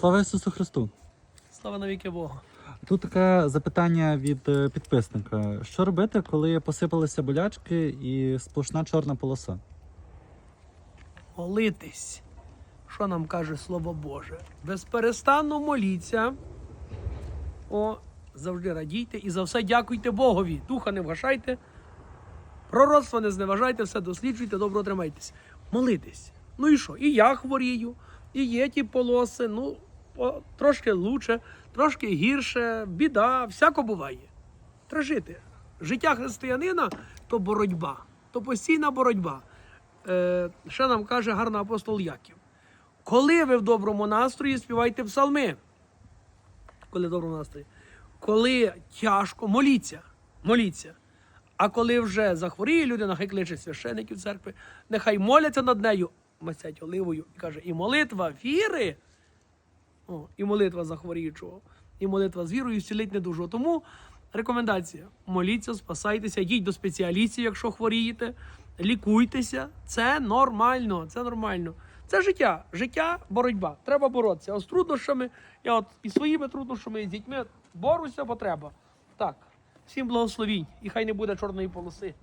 Слава Ісусу Христу! Слава навіки Богу. Тут таке запитання від е, підписника: що робити, коли посипалися болячки і сплошна чорна полоса? Молитись. Що нам каже Слово Боже? Безперестанно моліться. О, завжди радійте і за все дякуйте Богові. Духа не вгашайте, пророцтва не зневажайте, все досліджуйте, добро тримайтесь. Молитесь. Ну і що? І я хворію, і є ті полоси. Ну, трошки лучше, трошки гірше, біда, всяко буває. Треба. Життя християнина то боротьба, то постійна боротьба. Е, ще нам каже гарний апостол Яків. Коли ви в доброму настрої, співайте псалми. Коли в доброму настрої. Коли тяжко, моліться. Моліться. А коли вже захворіє людина, хай кличе священиків церкви, нехай моляться над нею, мастять оливою і каже, і молитва віри, о, і молитва захворіючого, і молитва з вірою зцілить недужого. Тому рекомендація: моліться, спасайтеся, йдіть до спеціалістів, якщо хворієте, лікуйтеся. Це нормально, це нормально. Це життя, життя, боротьба. Треба боротися. А з труднощами, я от і своїми труднощами, і з дітьми борюся, бо треба. Так, всім благословінь, і хай не буде чорної полоси.